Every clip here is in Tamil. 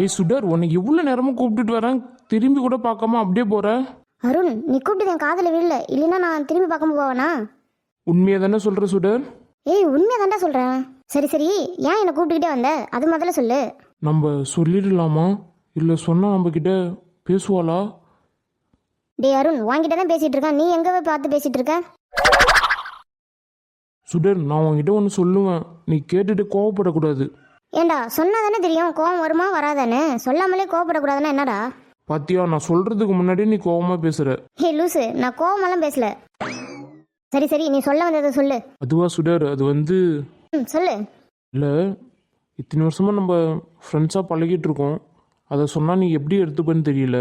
ஏய் சுடர் உன்னை எவ்வளோ நேரமும் கூப்பிட்டுட்டு வரேன். திரும்பி கூட பார்க்காம அப்படியே போற? அருண் நீ கூப்பிட்டு என் காதில் விழல. இல்லைன்னா நான் திரும்பி பார்க்காம போவேனா? உண்மையை தானே சொல்கிற சுடர்? ஏய் உண்மையை தாண்டா சொல்கிறேன் சரி சரி. ஏன் என்னை கூப்பிட்டுக்கிட்டே வந்த? அது முதல்ல சொல்லு. நம்ம சொல்லிடலாமா? இல்லை சொன்னால் நம்மக்கிட்ட பேசுவாளா? டேய் அருண் வாங்கிட்ட தான் பேசிட்டு இருக்கான். நீ எங்க போய் பார்த்து பேசிட்டு இருக்க? சுடர் நான் உன்கிட்ட ஒன்று சொல்லுவேன். நீ கேட்டுட்டு கோவப்படக்கூடாது. ஏண்டா சொன்னா தானே தெரியும் கோவம் வருமா வராதானே சொல்லாமலே கோவப்படக்கூடாதுன்னா என்னடா? பாத்தியா நான் சொல்கிறதுக்கு முன்னாடியே நீ கோவமாக பேசுகிற ஹே லூசு நான் கோவமெல்லாம் பேசல. சரி சரி நீ சொல்ல வந்ததை சொல்லு. அதுவா சுடர் அது வந்து ம் சொல்லு. இல்லை இத்தனை வருஷமாக நம்ம ஃப்ரெண்ட்ஸாக பழகிட்டு இருக்கோம். அதை சொன்னால் நீ எப்படி எடுத்துப்பேன்னு தெரியல.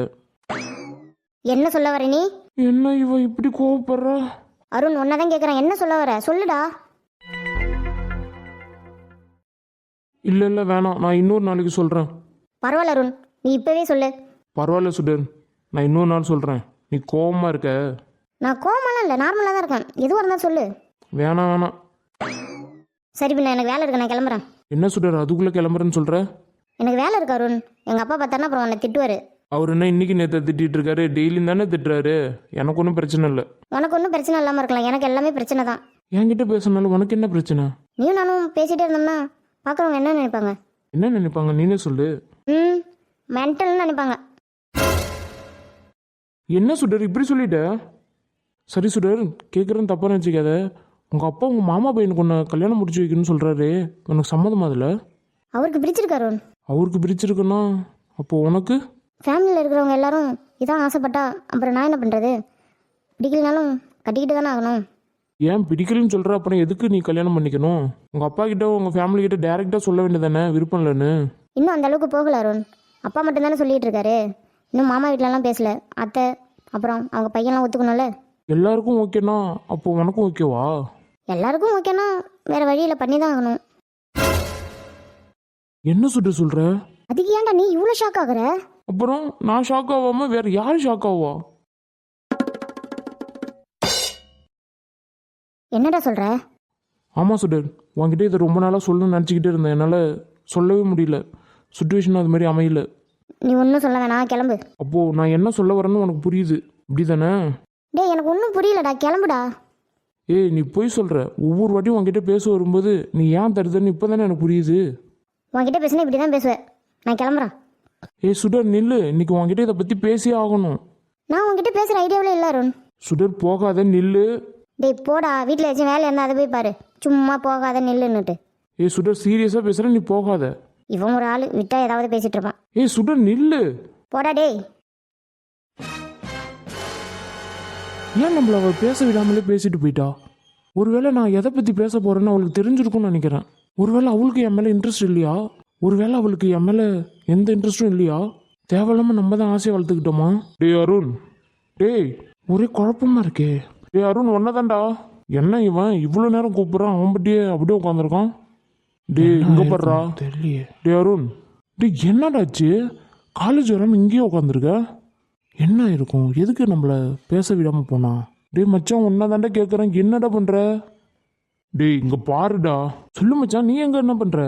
என்ன சொல்ல வர நீ? என்ன இவ இப்படி கோவப்படுறா? அருண் ஒன்னதான் தான் கேட்குறேன் என்ன சொல்ல வர? சொல்லுடா. இல்லை இல்லை வேணாம். நான் இன்னொரு நாளைக்கு சொல்கிறேன் பரவாயில்ல அருண். நீ இப்பவே சொல்லு. பரவாயில்ல சுடர். நான் இன்னொரு நாள் சொல்கிறேன் நீ கோவமாக இருக்க. நான் கோவமெல்லாம் இல்லை. நார்மலாக தான் இருக்கேன். எதுவாக இருந்தாலும் சொல்லு. வேணாம் வேணாம். சரி பின்ன எனக்கு வேலை இருக்கு. நான் கிளம்புறேன். என்ன சுடர்? அதுக்குள்ளே கிளம்புறேன்னு சொல்கிற எனக்கு வேலை இருக்கு அருண். எங்கள் அப்பா பார்த்தாருன்னா அப்புறம் உன்னை திட்டுவார். அவர் என்ன இன்னைக்கு நேற்று திட்டிட்டு இருக்காரு? டெய்லியும் தானே திட்டுறாரு? எனக்கு ஒன்றும் பிரச்சனை இல்லை. உனக்கு ஒன்றும் பிரச்சனை இல்லாமல் இருக்கலாம். எனக்கு எல்லாமே பிரச்சனை தான். என்கிட்ட பேசினாலும் உனக்கு என்ன பிரச்சனை? நீயும் நானும் பேசிகிட்டே இருந்தோம்னா பார்க்குறவங்க என்ன நினைப்பாங்க? என்ன நினைப்பாங்க? நீனே சொல்லு. ம் மென்டல்னு நினைப்பாங்க. என்ன சுடர்? இப்படி சொல்லிட்ட? சரி சுடர் கேட்குறேன்னு தப்பாக நினச்சிக்காத. உங்கள் அப்பா உங்கள் மாமா பையனுக்கு ஒன்று கல்யாணம் முடிச்சு வைக்கணும்னு சொல்கிறாரு உனக்கு சம்மதமா அதில்? அவருக்கு பிடிச்சிருக்கு அருண் அவருக்கு பிரிச்சிருக்குன்னா அப்போ உனக்கு? ஃபேமிலியில் இருக்கிறவங்க எல்லாரும் இதான் ஆசைப்பட்டா அப்புறம் நான் என்ன பண்ணுறது பிடிக்கலனாலும் கட்டிக்கிட்டு தானே ஆகணும். ஏன் பிடிக்கலன்னு சொல்கிற அப்புறம் எதுக்கு நீ கல்யாணம் பண்ணிக்கணும்? உங்கள் அப்பா கிட்ட உங்கள் ஃபேமிலி கிட்ட டேரெக்டாக சொல்ல வேண்டியதானே விருப்பம் இல்லைன்னு. இன்னும் அந்த அளவுக்கு போகல அருண். அப்பா மட்டும்தானே சொல்லிட்டு இருக்காரு. இன்னும் மாமா வீட்டிலலாம் பேசல. அத்தை அப்புறம் அவங்க பையன்லாம் ஒத்துக்கணும்ல? எல்லாருக்கும் ஓகேனா? அப்போ உனக்கும் ஓகேவா? எல்லாருக்கும் ஓகேனா? வேற வழியில் பண்ணி தான் ஆகணும். என்ன சுட்டு சொல்கிற அதுக்கு ஏன்டா நீ இவ்வளோ ஷாக் ஆகுற? அப்புறம் நான் ஷாக் ஆகாமல் வேற யார் ஷாக் ஆவா? என்னடா சொல்கிற ஆமாம் சுடர் உன்கிட்ட இதை ரொம்ப நாளாக சொல்லணும்னு நினச்சிக்கிட்டே இருந்தேன். என்னால் சொல்லவே முடியல. சுச்சுவேஷன் அது மாதிரி அமையல. நீ ஒன்றும் சொல்ல வேணாம் கிளம்பு. அப்போது நான் என்ன சொல்ல வரேன்னு உனக்கு புரியுது. இப்படி தானே டேய் எனக்கு ஒன்றும் புரியலடா கிளம்புடா. ஏய் நீ போய் சொல்கிற ஒவ்வொரு வாட்டியும் உன்கிட்ட பேச வரும்போது நீ ஏன் தருதுன்னு இப்போ தானே எனக்கு புரியுது. உன்கிட்ட பேசினா இப்படி தான் பேசுவேன். நான் கிளம்புறேன். ஏய் சுடர் நில்லு. இன்னைக்கு உன்கிட்ட இதை பற்றி பேசியே ஆகணும். நான் உன்கிட்ட பேசுகிற ஐடியாவில் இல்லை அருண். சுடர் போகாத நில்லு. டேய் போடா. வீட்டில் ஏதாச்சும் வேலை இருந்தால் அதை போய் பாரு. சும்மா போகாத நில்லுன்னுட்டு. ஏய் சுடர் சீரியஸாக பேசுகிற நீ போகாத. இவன் ஒரு ஆள் விட்டா ஏதாவது பேசிட்டு இருப்பான். ஏய் சுடர் நில்லு. போடா டேய். ஏன் நம்மள அவள் பேச விடாமலே பேசிட்டு போயிட்டா? ஒருவேளை நான் எதை பற்றி பேச போகிறேன்னு அவளுக்கு தெரிஞ்சிருக்கும்னு நினைக்கிறேன். ஒருவேளை அவளுக்கு என் மேலே இன்ட்ரெஸ்ட் இல்லையா? ஒருவேளை அவளுக்கு என் மேலே எந்த இன்ட்ரெஸ்ட்டும் இல்லையா? தேவையில்லாமல் நம்ம தான் ஆசையை வளர்த்துக்கிட்டோமா? டேய் அருண். டேய் ஒரே குழப்பமா இருக்கே. டேய் அருண் ஒன்னதான்டா என்ன இவன்? இவ்வளோ நேரம் கூப்பிட்றான். அவன் பட்டியே அப்படியே உட்காந்துருக்கான் டேய் இங்கே படுறா தெரியலையே. டேய் அருண். டேய் என்னடாச்சு காலேஜ் வராமல் இங்கேயே உட்காந்துருக்க என்ன இருக்கும்? எதுக்கு நம்மள பேச விடாம போனா? டேய் மச்சான் உன்ன தாண்டா கேட்குறேன் என்னடா பண்ற? டேய் இங்க பாருடா. சொல்லு மச்சான் நீ எங்க என்ன பண்ற?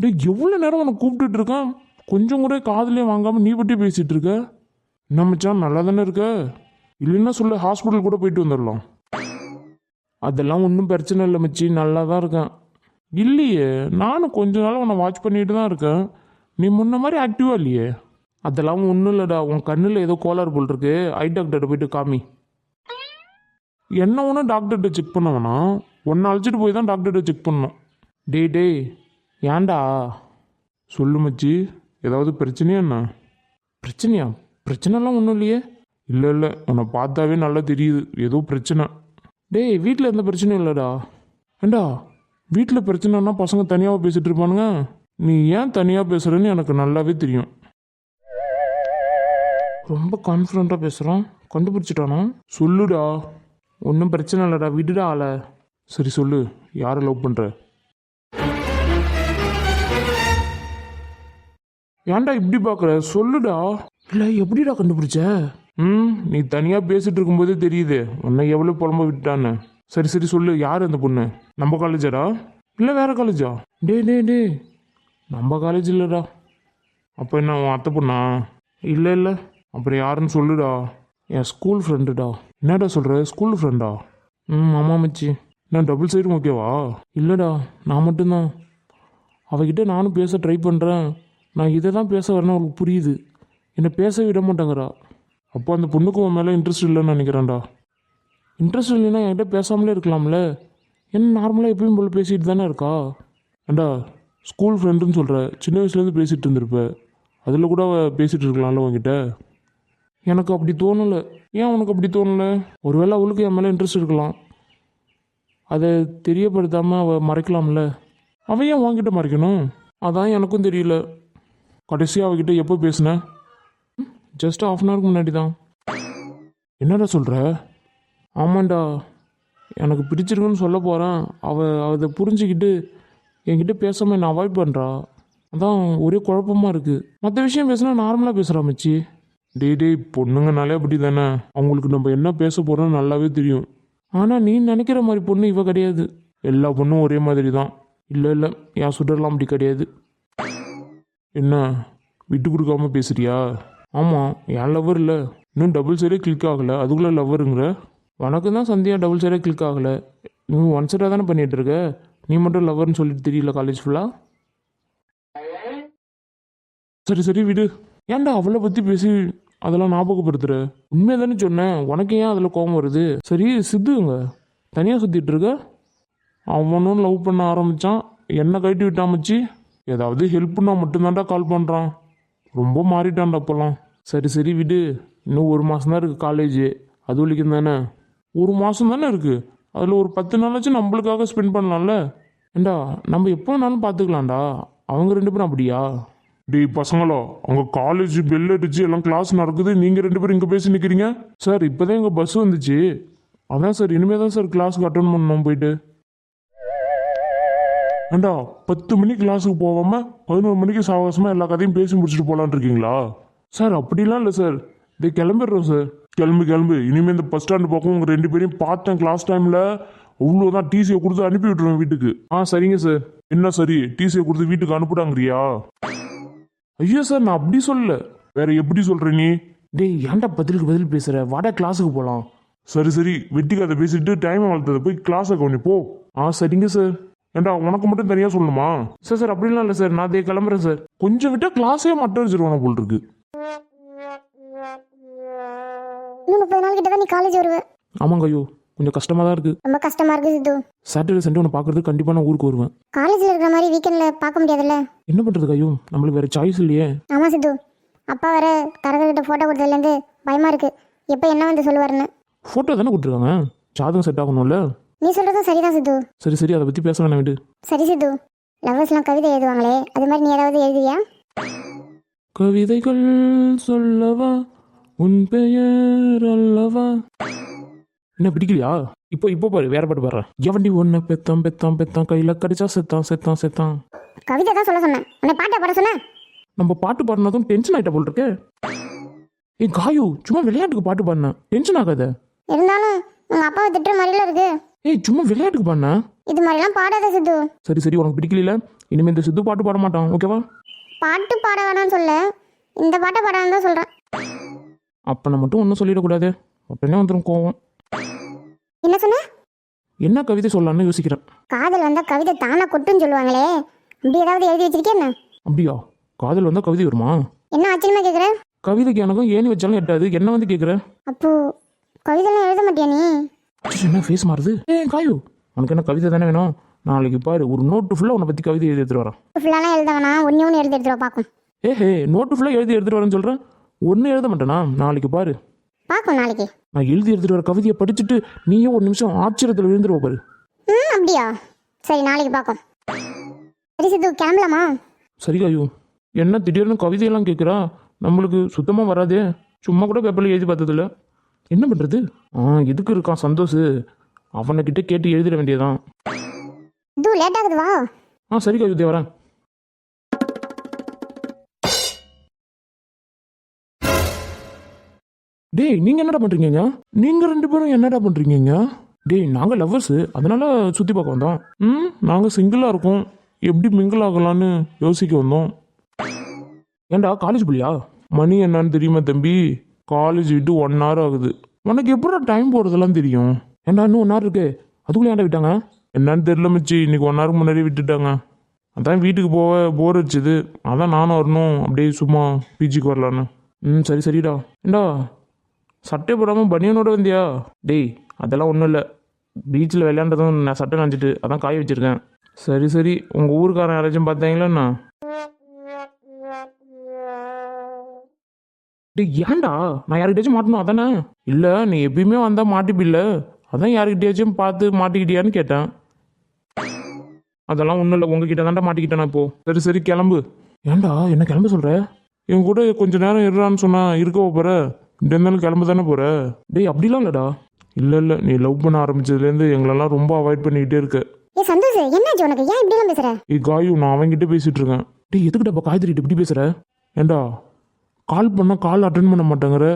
டேய் எவ்வளோ நேரம் உன்னை கூப்பிட்டுட்டு இருக்கேன்? கொஞ்சம் கூட காதுலயே வாங்காம நீ பற்றி பேசிட்டு இருக்க? என்ன மச்சான் நல்லா தானே இருக்க? இல்லைன்னா சொல்லு ஹாஸ்பிட்டல் கூட போயிட்டு வந்துடலாம் அதெல்லாம் ஒன்றும் பிரச்சனை இல்லை மச்சி நல்லா தான் இருக்கேன். இல்லையே நானும் கொஞ்ச நாள் உன்னை வாட்ச் பண்ணிட்டு தான் இருக்கேன். நீ முன்ன மாதிரி ஆக்டிவாக இல்லையே? அதெல்லாம் ஒன்றும் இல்லைடா உன் கண்ணில் ஏதோ கோளாறு போல் இருக்கு. ஐ டாக்டர்கிட்ட போயிட்டு காமி. என்ன ஒன்று டாக்டர்கிட்ட செக் பண்ண வேணாம் ஒன்றை அழைச்சிட்டு போய் தான் டாக்டர்கிட்ட செக் பண்ணணும். டே டேய் ஏன்டா? சொல்லு மச்சி ஏதாவது பிரச்சனையா என்ன? பிரச்சனையா? பிரச்சனைலாம் ஒன்றும் இல்லையே. இல்லை இல்லை. உன்னை பார்த்தாவே நல்லா தெரியுது. ஏதோ பிரச்சனை. டேய் வீட்டில் எந்த பிரச்சனையும் இல்லைடா. ஏண்டா வீட்டில் பிரச்சனைனா பசங்க தனியாக பேசிகிட்டு இருப்பானுங்க. நீ ஏன் தனியாக பேசுகிறேன்னு எனக்கு நல்லாவே தெரியும். ரொம்ப கான்ஃபிடண்ட்டாக பேசுகிறான் கண்டுபிடிச்சிட்டானா? சொல்லுடா. ஒன்றும் பிரச்சனை இல்லைடா. விடுடா ஆளை. சரி சொல்லு. யாரை லவ் பண்ணுற ஏன்டா இப்படி பார்க்குற சொல்லுடா. இல்லை எப்படிடா கண்டுபிடிச்ச? ம் நீ தனியாக பேசிட்டு இருக்கும்போதே தெரியுது. உன்னை எவ்வளோ புலம்ப விட்டான்னு. சரி சரி சொல்லு யார் அந்த பொண்ணு? நம்ம காலேஜாடா? இல்லை வேற காலேஜா? டே டே டே நம்ம காலேஜ் இல்லைடா. அப்போ என்ன உன் அத்தை பொண்ணா? இல்லை இல்லை. அப்புறம் யாருன்னு சொல்லுடா. என் ஸ்கூல் ஃப்ரெண்டுடா என்னடா சொல்கிற ஸ்கூல் ஃப்ரெண்டா ம் ஆமாம் மச்சி. நான் டபுள் சைடும் ஓகேவா இல்லைடா நான் மட்டும்தான். அவகிட்ட நானும் பேச ட்ரை பண்ணுறேன் நான் இதை தான் பேச வரேன்னு அவளுக்கு புரியுது. என்னை பேச விட மாட்டேங்கிறா அப்போ அந்த பொண்ணுக்கு உன் மேலே இன்ட்ரெஸ்ட் இல்லைன்னு நினைக்கிறேன்டா. இன்ட்ரெஸ்ட் இல்லைன்னா என்கிட்ட பேசாமலே இருக்கலாம்ல. என்ன நார்மலாக எப்பயும் போல் பேசிகிட்டு தானே இருக்கா? ஏண்டா ஸ்கூல் ஃப்ரெண்டுன்னு சொல்கிற சின்ன வயசுலேருந்து பேசிகிட்டு இருந்திருப்ப. அதில் கூட பேசிகிட்டு இருக்கலாம்ல உங்ககிட்ட எனக்கு அப்படி தோணலை. ஏன் உனக்கு அப்படி தோணலை? ஒருவேளை அவளுக்கு என் மேலே இன்ட்ரெஸ்ட் இருக்கலாம். அதை தெரியப்படுத்தாமல் அவள் மறைக்கலாம்ல. அவன் ஏன் உங்ககிட்ட மறைக்கணும்? அதான் எனக்கும் தெரியல. கடைசியாக அவகிட்ட எப்போ பேசினேன் ஜஸ்ட் ஆஃப் அன் ஹவருக்கு முன்னாடி தான். என்னடா சொல்கிற ஆமாண்டா. எனக்கு பிடிச்சிருக்குன்னு சொல்ல போகிறேன் அவள் அதை புரிஞ்சுக்கிட்டு என்கிட்ட பேசாமல் என்னை அவாய்ட் பண்ணுறா அதான் ஒரே குழப்பமா இருக்குது மற்ற விஷயம் பேசினா நார்மலாக பேசுகிறா மச்சி. டேய் டேய் பொண்ணுங்கனாலே அப்படி தானே அவங்களுக்கு நம்ம என்ன பேச போகிறோம்னு நல்லாவே தெரியும். ஆனால் நீ நினைக்கிற மாதிரி பொண்ணு இவ கிடையாது. எல்லா பொண்ணும் ஒரே மாதிரி தான். இல்லை இல்லை. என் சுடர்லாம் அப்படி கிடையாது. என்ன? விட்டு கொடுக்காம பேசுறியா? ஆமாம் என் லவ்வர் இல்லை. இன்னும் டபுள் சைடே கிளிக் ஆகலை. அதுக்குள்ளே லவ்வருங்கிற உனக்கு தான் சந்தியா டபுள் சைடே கிளிக் ஆகலை. நீ ஒன் சைடாக தானே பண்ணிகிட்டு இருக்க? நீ மட்டும் லவ்வர்னு சொல்லிட்டு தெரியல காலேஜ் ஃபுல்லாக சரி சரி விடு. ஏன்டா அவளை பற்றி பேசி அதெல்லாம் ஞாபகப்படுத்துற? உண்மையை தானே சொன்னேன். உனக்கு ஏன் அதில் கோபம் வருது? சரி சித்துங்க. தனியாக சுற்றிட்டு இருக்க? அவனும் லவ் பண்ண ஆரம்பித்தான் என்ன கழட்டி விட்டாமச்சு ஏதாவது ஹெல்ப்னா மட்டும்தான்டா கால் பண்ணுறான் ரொம்ப மாறிட்டான்டா அப்போல்லாம் சரி சரி விடு. இன்னும் ஒரு மாதம் தான் இருக்குது காலேஜ் அது வரைக்கும் தானே? ஒரு மாதம் தானே இருக்குது அதில் ஒரு பத்து நாளாச்சும் நம்மளுக்காக ஸ்பெண்ட் பண்ணலாம்ல? ஏண்டா நம்ம எப்போ வேணாலும் பார்த்துக்கலாம்டா அவங்க ரெண்டு பேரும் அப்படியா? டேய் பசங்களா அவங்க காலேஜ் பெல் அடிச்சு எல்லாம் கிளாஸ் நடக்குது. நீங்கள் ரெண்டு பேரும் இங்கே பேசி நிற்கிறீங்க சார் இப்போதான் எங்கள் பஸ் வந்துச்சு. அதான் சார் இனிமே தான் சார் கிளாஸுக்கு அட்டன் பண்ணணும் போயிட்டு. ஏண்டா பத்து மணிக்கு கிளாஸுக்கு போகாம பதினோரு மணிக்கு சாவகாசமாக எல்லா கதையும் பேசி முடிச்சுட்டு போகலான்னு இருக்கீங்களா? சார் அப்படிலாம் இல்லை சார். டே கிளம்பிடுறோம் சார். கிளம்பு கிளம்பு. இனிமேல் இந்த பஸ் ஸ்டாண்டு பக்கம் உங்கள் ரெண்டு பேரையும் பார்த்தேன் கிளாஸ் டைமில் அவ்வளோதான் டிசியை கொடுத்து அனுப்பி விட்டுருவேன் வீட்டுக்கு. ஆ சரிங்க சார். என்ன சரி? டிசியை கொடுத்து வீட்டுக்கு அனுப்பிட்டாங்கறியா? ஐயோ சார் நான் அப்படி சொல்லல. வேற எப்படி சொல்ற நீ? டேய் ஏன்டா பதிலுக்கு பதில் பேசுற? வாடா கிளாஸுக்கு போகலாம் சரி சரி. வெட்டி கதை பேசிட்டு டைம் வளர்த்தது போய் கிளாஸை கவனி போ. ஆ சரிங்க சார். ஏண்டா உனக்கு மட்டும் தனியாக சொல்லணுமா? சார் சார் அப்படிலாம் இல்லை சார். நான் அதே கிளம்புறேன் சார். கொஞ்சம் விட்டா கிளாஸே மட்டும் வச்சிருவான போல் இருக்கு. இன்னும் முப்பது நாள் கிட்ட தான் நீ காலேஜ் வருவ. ஆமாங்க ஐயோ கொஞ்சம் கஷ்டமாக தான் இருக்குது ரொம்ப கஷ்டமா இருக்கு சித்து. சாட்டர்டே சண்டே உன்னை பார்க்கறதுக்கு கண்டிப்பாக நான் ஊருக்கு வருவேன். காலேஜில் இருக்கிற மாதிரி வீக்கெண்டில் பார்க்க முடியாதுல்ல? என்ன பண்ணுறது ஐயோ நம்மளுக்கு வேறு சாய்ஸ் இல்லையே. ஆமாம் சித்து. அப்பா வர தரகர்கிட்ட ஃபோட்டோ கொடுத்ததுலேருந்து பயமா இருக்கு. எப்போ என்ன வந்து சொல்லுவாருன்னு. ஃபோட்டோ தானே கொடுத்துருக்காங்க? ஜாதகம் செட் ஆகணும்ல? நீ சொல்கிறதும் சரிதான் சித்து. சரி சரி அதை பற்றி பேச வேணாம் விடு. சரி சித்து. லவ்வர்ஸ்லாம் கவிதை எழுதுவாங்களே அது மாதிரி நீ ஏதாவது எழுதுவியா கவிதைகள் சொல்லவா? உன் பெயர் அல்லவா? என்ன பிடிக்கலையா? இப்போ இப்போ பாரு வேற பாட்டு பாடுறேன். எவண்டி ஒன்று பெத்தான் பெத்தான் பெத்தான் கையில் கடிச்சா செத்தான் செத்தான் செத்தான். கவிதை தான் சொல்ல சொன்னேன். உன்னை பாட்டை பாட சொன்னேன். நம்ம பாட்டு பாடினதும் டென்ஷன் ஆகிட்ட போல் இருக்கே. ஏய் காயு சும்மா விளையாட்டுக்கு பாட்டு பாடினேன் டென்ஷன் ஆகாத. இருந்தாலும் உங்கள் அப்பாவை திட்டுற மாதிரிலாம் இருக்கு. ஏய் சும்மா விளையாட்டுக்கு பாடினேன் இது மாதிரிலாம் பாடாத சித்து. சரி சரி உனக்கு பிடிக்கல இனிமேல் இந்த சித்து பாட்டு பாட மாட்டான் ஓகேவா? பாட்டு பாட வேணாம்னு சொல்ல. இந்த பாட்டை பாடான்னு தான் சொல்கிறேன் அப்போ நான் மட்டும் ஒன்றும் சொல்லிடக்கூடாது. உடனே வந்துடும் கோவம். என்ன சொன்ன? என்ன கவிதை சொல்லலாம்னு யோசிக்கிறேன். காதல் வந்தால் கவிதை தானா கொட்டுன்னு சொல்லுவாங்களே. அப்படி ஏதாவது எழுதி வச்சிருக்கேன் என்ன? அப்படியா? காதல் வந்தால் கவிதை வருமா? என்ன ஆச்சரியமா கேட்குற கவிதைக்கு எனக்கும் ஏணி வச்சாலும் எட்டாது. என்ன வந்து கேட்குற அப்போ கவிதைலாம் எழுத மாட்டியா நீ? என்ன ஃபேஸ் மாறுது? ஏ காயு உனக்கு என்ன கவிதை தானே வேணும்? நாளைக்கு பாரு ஒரு நோட்டு ஃபுல்லாக உன்னை பற்றி கவிதை எழுதி எடுத்துட்டு வரேன். ஃபுல்லாலாம் எழுத வேணாம் ஒன்று ஒன்று எழுதி எடுத்துருவா பார்க்கும் ஏ ஹே நோட்டு ஃபுல்லாக எழுதி எடுத்துட்டு வரேன்னு சொல்கிறேன் ஒன்றும் எழுத மாட்டேனா? நாளைக்கு பாரு. பார்க்கும் நாளைக்கு. நான் எழுதி எடுத்துட்டு வர கவிதையை படிச்சுட்டு நீயே ஒரு நிமிஷம் ஆச்சரியத்தில் விழுந்துருவ பாரு. ம் அப்படியா? சரி நாளைக்கு பார்க்கும் சரி சித்து கிளம்பலாமா? சரி காயு. என்ன திடீர்னு கவிதையெல்லாம் கேட்குறா நம்மளுக்கு சுத்தமாக வராதே. சும்மா கூட பேப்பரில் எழுதி பார்த்ததில்ல. என்ன பண்ணுறது ஆ எதுக்கு இருக்கான் சந்தோஷ்? அவனைக்கிட்ட கேட்டு எழுதிட வேண்டியதான் இது லேட் ஆகுது வா. ஆ சரி கவிதை வரேன். டேய் நீங்க என்னடா பண்றீங்க நீங்க ரெண்டு பேரும் என்னடா பண்றீங்க டேய் நாங்க லவ்வர்ஸ் அதனால சுத்தி பார்க்க வந்தோம். ம் நாங்க சிங்கிளா இருக்கோம். எப்படி மிங்கிள் ஆகலான்னு யோசிக்க வந்தோம். ஏன்டா காலேஜ் புள்ளியா மணி என்னன்னு தெரியுமா தம்பி? காலேஜ் விட்டு ஒன் ஹவர் ஆகுது. உனக்கு எப்படா டைம் போகிறதெல்லாம் தெரியும்? ஏன்டா இன்னும் ஒன் ஹவர் இருக்கு. அதுக்குள்ளே ஏன்டா விட்டாங்க? என்னன்னு தெரில மச்சி. இன்றைக்கி ஒன் ஹவருக்கு முன்னாடி விட்டுட்டாங்க. அதான் வீட்டுக்கு போக போர் வச்சுது அதான் நானும் வரணும். அப்படியே சும்மா பிஜிக்கு வரலான்னு. ம் சரி சரிடா. ஏண்டா? சட்டை போடாமல் பனியனோட வந்தியா? டேய் அதெல்லாம் ஒன்றும் இல்லை. பீச்சில் விளையாண்டதும் நான் சட்டை நனைஞ்சிட்டு அதான் காய வச்சுருக்கேன். சரி சரி. உங்கள் ஊருக்காரன் யாராச்சும் பார்த்தாங்களா டேய் ஏன்டா? நான் யார்கிட்டயாச்சும் மாட்டணும் அதானே? இல்லை நீ எப்பயுமே வந்தால் மாட்டிப்பில்ல. அதான் யார்கிட்டயாச்சும் பார்த்து மாட்டிக்கிட்டியான்னு கேட்டேன். அதெல்லாம் ஒன்றும் இல்லை. உங்ககிட்ட தான்டா மாட்டிக்கிட்டேன் நான் இப்போ? சரி சரி கிளம்பு. ஏன்டா என்ன கிளம்ப சொல்கிற என் கூட கொஞ்ச நேரம் இருறான்னு சொன்னா இருக்க போகிற இருந்தாலும் கிளம்ப தானே போகிற டேய் அப்படிலாம் இல்லைடா. இல்லை இல்லை நீ லவ் பண்ண ஆரம்பிச்சதுலேருந்து எங்களெல்லாம் ரொம்ப அவாய்ட் பண்ணிக்கிட்டே இருக்க. ஏ சந்தோஷ் என்னாச்சு உனக்கு? ஏன் இப்படிலாம் பேசுற? ஏய் காயு நான் அவன்கிட்ட பேசிட்டு இருக்கேன். டேய் எதுக்குடா இப்போ காய்கறிட்டு இப்படி பேசுற? ஏண்டா கால் பண்ணால் கால் அட்டன் பண்ண மாட்டேங்கிற.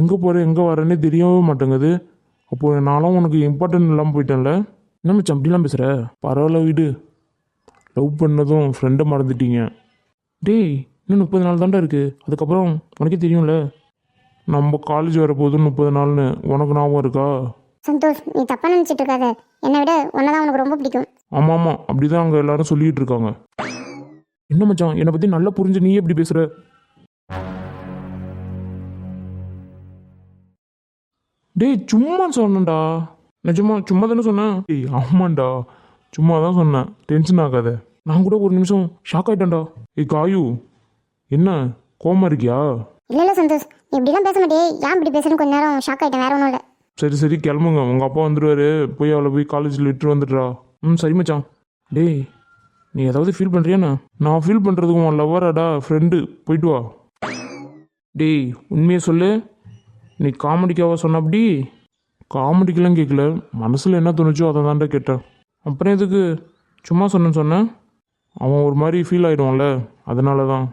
எங்கே போகிற எங்கே வரேன்னே தெரியவே மாட்டேங்குது. அப்போ நானும் உனக்கு இம்பார்ட்டன்ட் இல்லாமல் போயிட்டேன்ல. என்ன மச்சான் அப்படிலாம் பேசுகிற பரவாயில்ல வீடு. லவ் பண்ணதும் ஃப்ரெண்டை மறந்துட்டீங்க. டேய் இன்னும் முப்பது நாள் தான்டா இருக்குது அதுக்கப்புறம் உனக்கே தெரியும்ல. நம்ம காலேஜ் வரப்போகுது முப்பது நாள்னு உனக்கு ஞாபகம் இருக்கா? சந்தோஷ் நீ தப்பா நினைச்சிட்டு இருக்காத. என்னை விட உன்னதான் உனக்கு ரொம்ப பிடிக்கும். ஆமாம் ஆமாம் அப்படி தான் அங்கே எல்லாரும் சொல்லிட்டு இருக்காங்க. என்ன மச்சான் என்னை பற்றி நல்லா புரிஞ்சு நீயே எப்படி பேசுகிற டேய் சும்மா சொன்னேன்டா. நிஜமா சும்மா தானே சொன்னேன். டேய் ஆமாண்டா. சும்மா தான் சொன்னேன். டென்ஷன் ஆகாத. நான் கூட ஒரு நிமிஷம் ஷாக் ஆயிட்டேன்டா. ஏய் காயு என்ன? கோமா இருக்கியா? இல்ல இல்ல சந்தோஷ். இப்படிலாம் பேச மாட்டே ஏன் இப்படி பேசுறேன்னு கொஞ்ச நேரம் ஷாக் ஆயிட்டேன். வேற ஒன்றும் இல்லை. சரி சரி கிளம்புங்க. உங்கள் அப்பா வந்துடுவாரு போய் அவளை போய் காலேஜில் விட்டு வந்துடுறா. ம் சரி மச்சான். டேய் நீ ஏதாவது ஃபீல் பண்ணுறியாண்ணா நான் ஃபீல் பண்ணுறதுக்கு உன் லவ்வராடா ஃப்ரெண்டு போயிட்டு வா. டேய் உண்மையை சொல்லு. நீ காமெடிக்காவா சொன்ன அப்படி? காமெடிக்கெல்லாம் கேட்கல மனசில் என்ன தோணுச்சோ அதை தான்டா கேட்டேன். அப்புறம் எதுக்கு? சும்மா சொன்னேன்னு சொன்னேன். அவன் ஒரு மாதிரி ஃபீல் ஆகிடுவான்ல அதனால தான்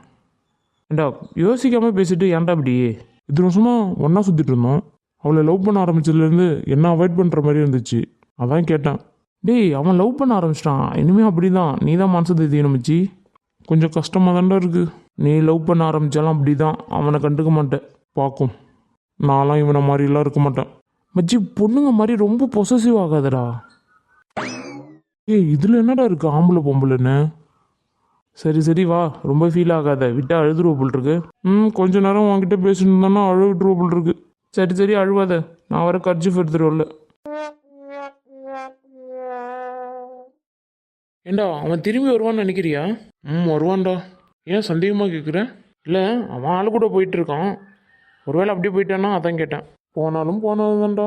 ஏண்டா யோசிக்காமல் பேசிட்டு ஏன்டா இப்படியே இது வருஷமா ஒன்றா சுற்றிட்டு இருந்தோம். அவளை லவ் பண்ண ஆரம்பிச்சதுலேருந்து என்ன அவாய்ட் பண்ணுற மாதிரி இருந்துச்சு. அதான் கேட்டேன். டேய் அவன் லவ் பண்ண ஆரம்பிச்சிட்டான். இனிமேல் அப்படி தான் நீ தான் மனசு தெரியணும் மச்சி கொஞ்சம் கஷ்டமாக தாண்டா இருக்குது நீ லவ் பண்ண ஆரம்பித்தாலும் அப்படி தான் அவனை கண்டுக்க மாட்டேன். பார்க்கும் நான்லாம் இவனை மாதிரிலாம் இருக்க மாட்டேன். மச்சி பொண்ணுங்க மாதிரி ரொம்ப பொசசிவ் ஆகாதடா. ஏய் இதில் என்னடா இருக்கு? ஆம்பளை பொம்பளைன்னு. சரி சரி வா. ரொம்ப ஃபீல் ஆகாத. விட்டா அழுதுருவ போல் இருக்கு ம் கொஞ்ச நேரம் உன்கிட்ட பேசிட்டு தானே அழு விட்டுருவ போல் இருக்கு சரி சரி அழுவாத. நான் வர கர்ஜிஃப் எடுத்துருவல ஏண்டா அவன் திரும்பி வருவான்னு நினைக்கிறியா? ம் வருவான்டா. ஏன் சந்தேகமாக கேட்குறேன் இல்லை அவன் ஆள் கூட போயிட்டு இருக்கான். ஒருவேளை அப்படியே போயிட்டான்னா அதான் கேட்டேன். போனாலும் போனது தான்டா